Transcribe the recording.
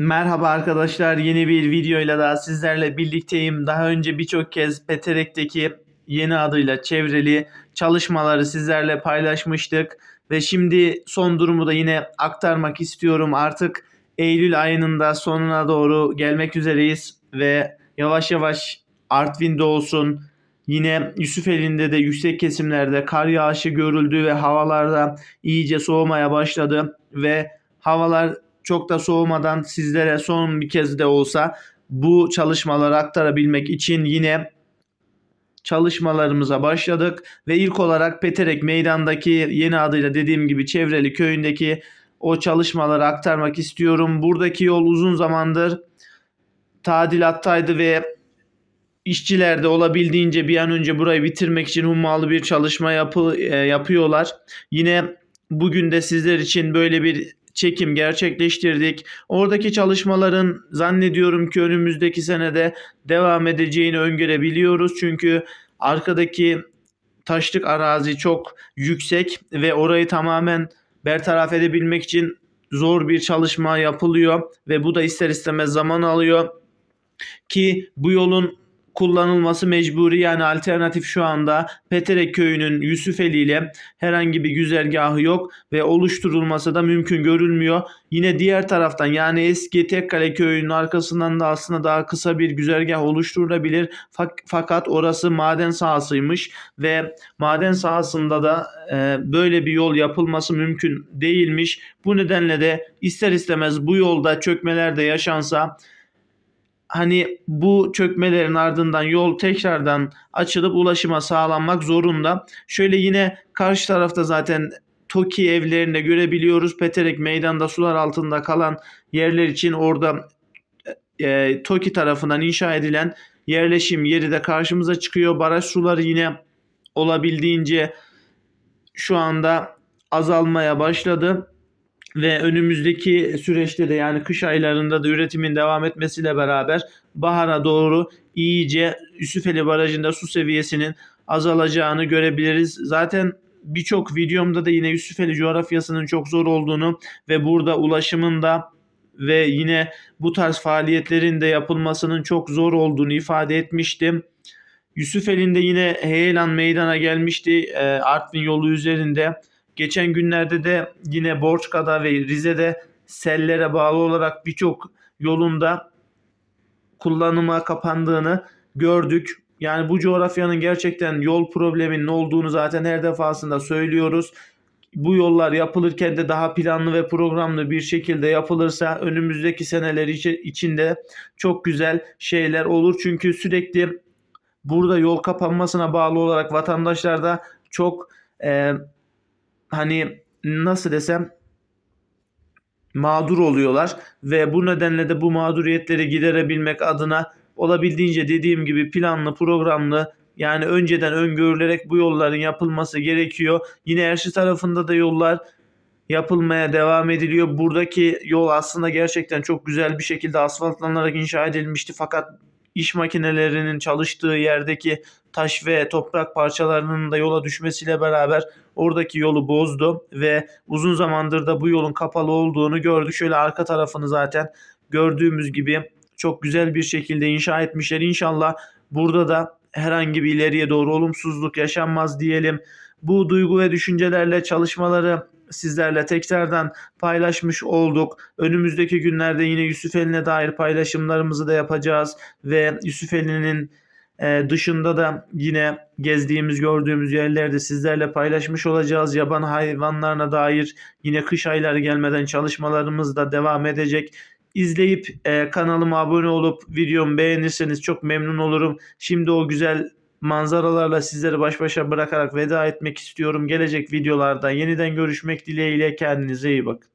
Merhaba arkadaşlar, yeni bir videoyla daha sizlerle birlikteyim. Daha önce birçok kez Peterek'teki yeni adıyla çevreli çalışmaları sizlerle paylaşmıştık. Ve şimdi son durumu da yine aktarmak istiyorum. Artık Eylül ayının da sonuna doğru gelmek üzereyiz. Ve yavaş yavaş Artvin'de olsun, yine Yusufeli'nde de yüksek kesimlerde kar yağışı görüldü ve havalarda iyice soğumaya başladı. Ve havalar çok da soğumadan sizlere son bir kez de olsa bu çalışmaları aktarabilmek için yine çalışmalarımıza başladık ve ilk olarak Peterek meydandaki yeni adıyla dediğim gibi Çevreli köyündeki o çalışmaları aktarmak istiyorum. Buradaki yol uzun zamandır tadilattaydı ve işçiler de olabildiğince bir an önce burayı bitirmek için hummalı bir çalışma yapı, e, yapıyorlar. Yine bugün de sizler için böyle bir çekim gerçekleştirdik. Oradaki çalışmaların zannediyorum ki önümüzdeki senede devam edeceğini öngörebiliyoruz. Çünkü arkadaki taşlık arazi çok yüksek ve orayı tamamen bertaraf edebilmek için zor bir çalışma yapılıyor ve bu da ister istemez zaman alıyor ki bu yolun kullanılması mecburi yani alternatif şu anda Peterek köyünün Yusufeli ile herhangi bir güzergahı yok ve oluşturulması da mümkün görülmüyor. Yine diğer taraftan yani eski Tekkale köyünün arkasından da aslında daha kısa bir güzergah oluşturulabilir. Fakat orası maden sahasıymış ve maden sahasında da e, böyle bir yol yapılması mümkün değilmiş. Bu nedenle de ister istemez bu yolda çökmeler de yaşansa hani bu çökmelerin ardından yol tekrardan açılıp ulaşıma sağlanmak zorunda. Şöyle yine karşı tarafta zaten TOKİ evlerinde görebiliyoruz. Peterek meydanda sular altında kalan yerler için orada e, TOKİ tarafından inşa edilen yerleşim yeri de karşımıza çıkıyor. Baraj suları yine olabildiğince şu anda azalmaya başladı ve önümüzdeki süreçte de yani kış aylarında da üretimin devam etmesiyle beraber bahara doğru iyice Yusufeli Barajı'nda su seviyesinin azalacağını görebiliriz. Zaten birçok videomda da yine Yusufeli coğrafyasının çok zor olduğunu ve burada ulaşımın da ve yine bu tarz faaliyetlerin de yapılmasının çok zor olduğunu ifade etmiştim. Yusufeli'nde yine heyelan meydana gelmişti Artvin yolu üzerinde. Geçen günlerde de yine Borçka'da ve Rize'de sellere bağlı olarak birçok yolunda kullanıma kapandığını gördük. Yani bu coğrafyanın gerçekten yol probleminin olduğunu zaten her defasında söylüyoruz. Bu yollar yapılırken de daha planlı ve programlı bir şekilde yapılırsa önümüzdeki seneler içinde çok güzel şeyler olur. Çünkü sürekli burada yol kapanmasına bağlı olarak vatandaşlar da çok e, hani nasıl desem mağdur oluyorlar ve bu nedenle de bu mağduriyetleri giderebilmek adına olabildiğince dediğim gibi planlı programlı yani önceden öngörülerek bu yolların yapılması gerekiyor. Yine Erşi tarafında da yollar yapılmaya devam ediliyor. Buradaki yol aslında gerçekten çok güzel bir şekilde asfaltlanarak inşa edilmişti fakat iş makinelerinin çalıştığı yerdeki taş ve toprak parçalarının da yola düşmesiyle beraber oradaki yolu bozdu ve uzun zamandır da bu yolun kapalı olduğunu gördük. Şöyle arka tarafını zaten gördüğümüz gibi çok güzel bir şekilde inşa etmişler. İnşallah burada da herhangi bir ileriye doğru olumsuzluk yaşanmaz diyelim. Bu duygu ve düşüncelerle çalışmaları sizlerle tekrardan paylaşmış olduk. Önümüzdeki günlerde yine Yusufeli'ne dair paylaşımlarımızı da yapacağız ve Yusufeli'nin e, dışında da yine gezdiğimiz gördüğümüz yerlerde sizlerle paylaşmış olacağız. Yaban hayvanlarına dair yine kış ayları gelmeden çalışmalarımız da devam edecek. İzleyip e, kanalıma abone olup videomu beğenirseniz çok memnun olurum. Şimdi o güzel manzaralarla sizleri baş başa bırakarak veda etmek istiyorum. Gelecek videolarda yeniden görüşmek dileğiyle kendinize iyi bakın.